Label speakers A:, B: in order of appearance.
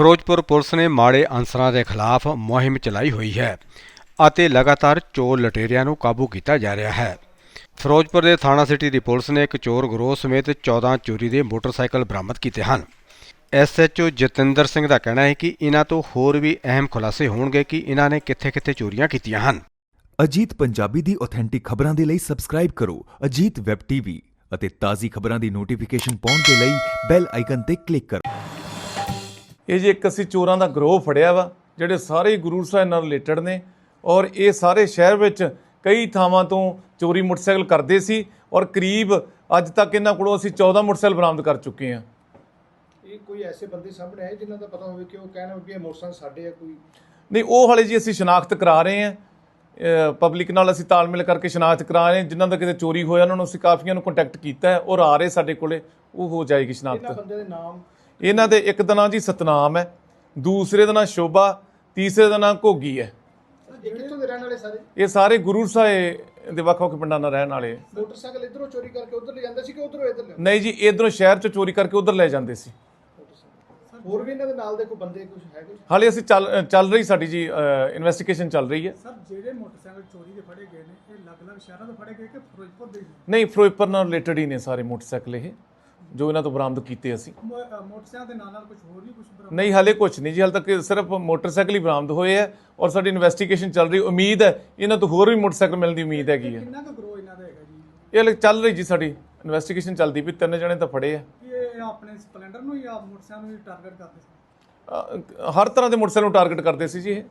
A: Firozpur police ਨੇ ਮਾੜੇ ਅਨਸਰਾਂ ਦੇ ਖਿਲਾਫ ਮੁਹਿੰਮ ਚਲਾਈ ਹੋਈ ਹੈ ਅਤੇ ਲਗਾਤਾਰ ਚੋਰ ਲਟੇਰਿਆਂ ਨੂੰ ਕਾਬੂ ਕੀਤਾ ਜਾ ਰਿਹਾ ਹੈ। ਫਿਰੋਜ਼ਪੁਰ ਦੇ ਥਾਣਾ ਸਿਟੀ ਦੀ ਪੁਲਿਸ ਨੇ ਇੱਕ ਚੋਰ ਗਰੋਹ ਸਮੇਤ 14 ਚੋਰੀ ਦੇ ਮੋਟਰਸਾਈਕਲ ਬਰਾਮਦ ਕੀਤੇ ਹਨ। ਐਸਐਚਓ ਜਤਿੰਦਰ ਸਿੰਘ ਦਾ ਕਹਿਣਾ ਹੈ ਕਿ ਇਹਨਾਂ ਤੋਂ ਹੋਰ ਵੀ ਅਹਿਮ ਖੁਲਾਸੇ ਹੋਣਗੇ ਕਿ ਇਹਨਾਂ ਨੇ ਕਿੱਥੇ-ਕਿੱਥੇ ਚੋਰੀਆਂ ਕੀਤੀਆਂ ਹਨ।
B: ਅਜੀਤ ਪੰਜਾਬੀ ਦੀ ਆਥੈਂਟਿਕ ਖਬਰਾਂ ਦੇ ਲਈ ਸਬਸਕ੍ਰਾਈਬ ਕਰੋ ਅਜੀਤ ਵੈਬ ਟੀਵੀ ਅਤੇ ਤਾਜ਼ੀ ਖਬਰਾਂ ਦੀ ਨੋਟੀਫਿਕੇਸ਼ਨ ਪਾਉਣ ਦੇ ਲਈ ਬੈਲ ਆਈਕਨ ਤੇ ਕਲਿੱਕ ਕਰੋ।
C: ਇਹ ਜੀ ਇੱਕ ਅਸੀਂ ਚੋਰਾਂ ਦਾ ਗਰੋਹ ਫੜਿਆ ਵਾ ਜਿਹੜੇ ਸਾਰੇ ਗੁਰੂ ਸਾਹਿਬ ਨਾਲ ਰਿਲੇਟਡ ਨੇ ਔਰ ਇਹ ਸਾਰੇ ਸ਼ਹਿਰ ਵਿੱਚ ਕਈ ਥਾਵਾਂ ਤੋਂ ਚੋਰੀ ਮੋਟਰਸਾਈਕਲ ਕਰਦੇ ਸੀ ਔਰ ਕਰੀਬ ਅੱਜ ਤੱਕ ਇਹਨਾਂ ਕੋਲੋਂ ਅਸੀਂ 14 ਮੋਟਰਸਾਈਕਲ ਬਰਾਮਦ ਕਰ ਚੁੱਕੇ ਹਾਂ।
D: ਇਹ ਕੋਈ ਐਸੇ ਬੰਦੇ ਸਾਹਮਣੇ ਆਏ ਜਿਨ੍ਹਾਂ ਦਾ ਪਤਾ ਹੋਵੇ ਕਿ ਉਹ ਕਹਿਣ ਵੀ ਇਹ ਮੋਟਰਸਾਈਕਲ ਸਾਡੇ ਆ ਕੋਈ?
C: ਨਹੀਂ ਉਹ ਹਾਲੇ ਜੀ ਅਸੀਂ ਸ਼ਨਾਖਤ ਕਰਾ ਰਹੇ ਹਾਂ। ਪਬਲਿਕ ਨਾਲ ਅਸੀਂ ਤਾਲਮੇਲ ਕਰਕੇ ਸ਼ਨਾਖਤ ਕਰਾ ਰਹੇ ਹਾਂ। ਜਿਨ੍ਹਾਂ ਦਾ ਕਿਤੇ ਚੋਰੀ ਹੋਇਆ ਉਹਨਾਂ ਨੂੰ ਅਸੀਂ ਕਾਫੀਆਂ ਨੂੰ ਕੰਟੈਕਟ ਕੀਤਾ ਹੈ ਔਰ ਆ ਰਹੇ ਸਾਡੇ ਕੋਲੇ ਉਹ ਹੋ ਜਾਏਗੀ
D: ਇਹਨਾਂ
C: ਸ਼ਨਾਖਤ
D: ਬੰਦੇ ਦੇ ਨਾਮ
C: ਇਹਨਾਂ ਦੇ ਇੱਕ ਦਾ ਨਾਂ ਜੀ ਸਤਨਾਮ ਹੈ ਦੂਸਰੇ ਦਾ ਨਾਂ ਸ਼ੋਭਾ ਤੀਸਰੇ ਦਾ ਨਾਂ ਘੋਗੀ ਹੈ।
D: ਇਹ ਕਿੱਥੋਂ ਦੇ ਰਹਿਣ ਵਾਲੇ ਸਾਰੇ?
C: ਇਹ ਸਾਰੇ ਗੁਰੂ ਸਾਹਿਬ ਦੇ ਵੱਖ-ਵੱਖ ਪਿੰਡਾਂ ਨਾਲ ਰਹਿਣ ਵਾਲੇ।
D: ਮੋਟਰਸਾਈਕਲ ਇਧਰੋਂ ਚੋਰੀ ਕਰਕੇ ਉਧਰ ਲੈ ਜਾਂਦੇ ਸੀ ਕਿ ਉਧਰੋਂ ਇਧਰ ਲੈ
C: ਨਹੀਂ ਜੀ ਇਧਰੋਂ ਸ਼ਹਿਰ ਚੋਂ ਚੋਰੀ ਕਰਕੇ ਉਧਰ ਲੈ ਜਾਂਦੇ ਸੀ।
D: ਹੋਰ ਵੀ ਇਹਨਾਂ ਦੇ ਨਾਲ ਦੇ ਕੋਈ ਬੰਦੇ ਕੁਝ ਹੈਗੇ
C: ਹਾਲੇ ਅਸੀਂ ਚੱਲ ਚੱਲ ਰਹੀ ਸਾਡੀ ਜੀ ਇਨਵੈਸਟੀਗੇਸ਼ਨ ਚੱਲ ਰਹੀ ਹੈ।
E: ਸਰ ਜਿਹੜੇ ਮੋਟਰਸਾਈਕਲ ਚੋਰੀ ਦੇ ਫੜੇ ਗਏ ਨੇ ਇਹ ਅਲੱਗ-ਅਲੱਗ ਸ਼ਹਿਰਾਂ ਤੋਂ ਫੜੇ ਗਏ ਕਿ ਫਿਰੋਜ਼ਪੁਰ ਦੇ ਹੀ?
C: ਨਹੀਂ ਫਿਰੋਜ਼ਪੁਰ ਨਾਲ ਰਿਲੇਟਡ ਹੀ ਨੇ ਸਾਰੇ ਮੋਟਰਸਾਈਕਲ ਇਹ। ਜੋ ਇਹਨਾਂ ਤੋਂ ਬਰਾਮਦ ਕੀਤੇ ਅਸੀਂ।
E: ਮੋਟਰਸਾਈਕਲ ਦੇ ਨਾਲ ਨਾਲ ਕੁਝ ਹੋਰ ਵੀ ਕੁਝ ਬਰਾਮਦ
C: ਨਹੀਂ ਹਾਲੇ ਕੁਝ ਨਹੀਂ ਜੀ ਹਾਲੇ ਤੱਕ ਸਿਰਫ ਮੋਟਰਸਾਈਕਲ ਹੀ ਬਰਾਮਦ ਹੋਏ ਹੈ ਔਰ ਸਾਡੀ ਇਨਵੈਸਟੀਗੇਸ਼ਨ ਚੱਲ ਰਹੀ। ਉਮੀਦ ਹੈ ਇਹਨਾਂ ਤੋਂ ਹੋਰ ਵੀ ਮੋਟਰਸਾਈਕਲ ਮਿਲਣ ਦੀ ਉਮੀਦ ਹੈਗੀ ਹੈ
E: ਕਿੰਨਾ ਕੁ ਗਰੋ ਇਹਨਾਂ ਦਾ ਹੈਗਾ ਜੀ?
C: ਇਹ ਹਾਲੇ ਚੱਲ ਰਹੀ ਜੀ ਸਾਡੀ ਇਨਵੈਸਟੀਗੇਸ਼ਨ ਚੱਲਦੀ ਵੀ ਤਿੰਨ ਜਣੇ ਤਾਂ ਫੜੇ ਆ।
E: ਇਹ ਆਪਣੇ ਸਪਲੈਂਡਰ ਨੂੰ ਜਾਂ ਮੋਟਰਸਾਈਕਲ ਨੂੰ ਟਾਰਗੇਟ ਕਰਦੇ ਸੀ?
C: ਹਰ ਤਰ੍ਹਾਂ ਦੇ ਮੋਟਰਸਾਈਕਲ ਨੂੰ ਟਾਰਗੇਟ ਕਰਦੇ ਸੀ ਜੀ ਇਹ।